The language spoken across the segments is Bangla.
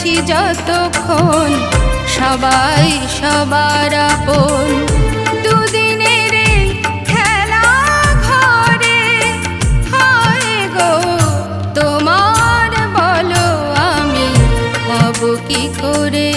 আছি যতক্ষণ, সবাই সবার আপন। দুদিনের খেলা ঘরে, হয় গো, তোমার বলো আমি হব কি করে?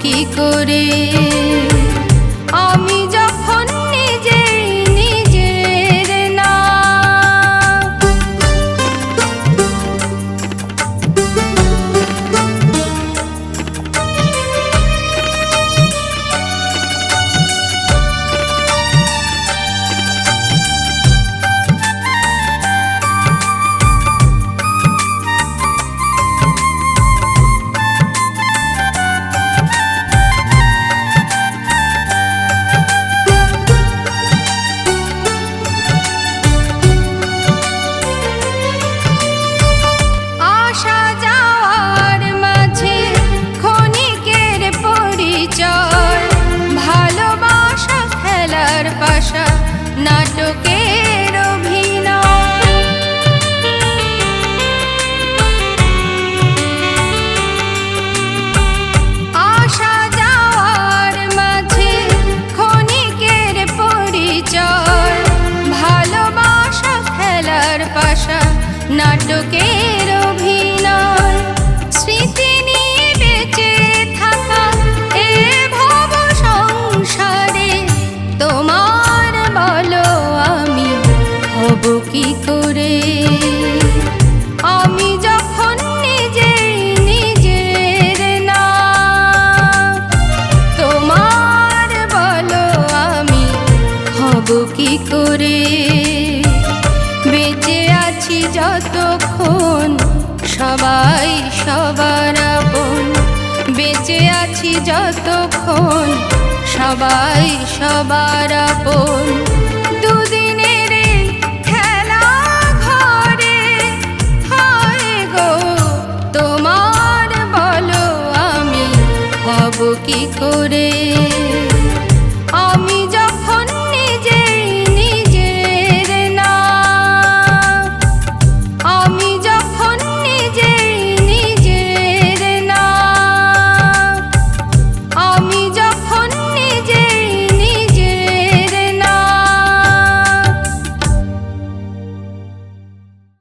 কি করে? আমি যখন অভিনয়। বেঁচে থাকা সংসারে, তোমার আমি আমি যখন নিজের না, তোমার আমি কি করে? বেঁচে আছি যতক্ষণ, সবাই সবার আপন। বেঁচে আছি যতক্ষণ, সবাই সবার আপন। তোমার আমি কি করে?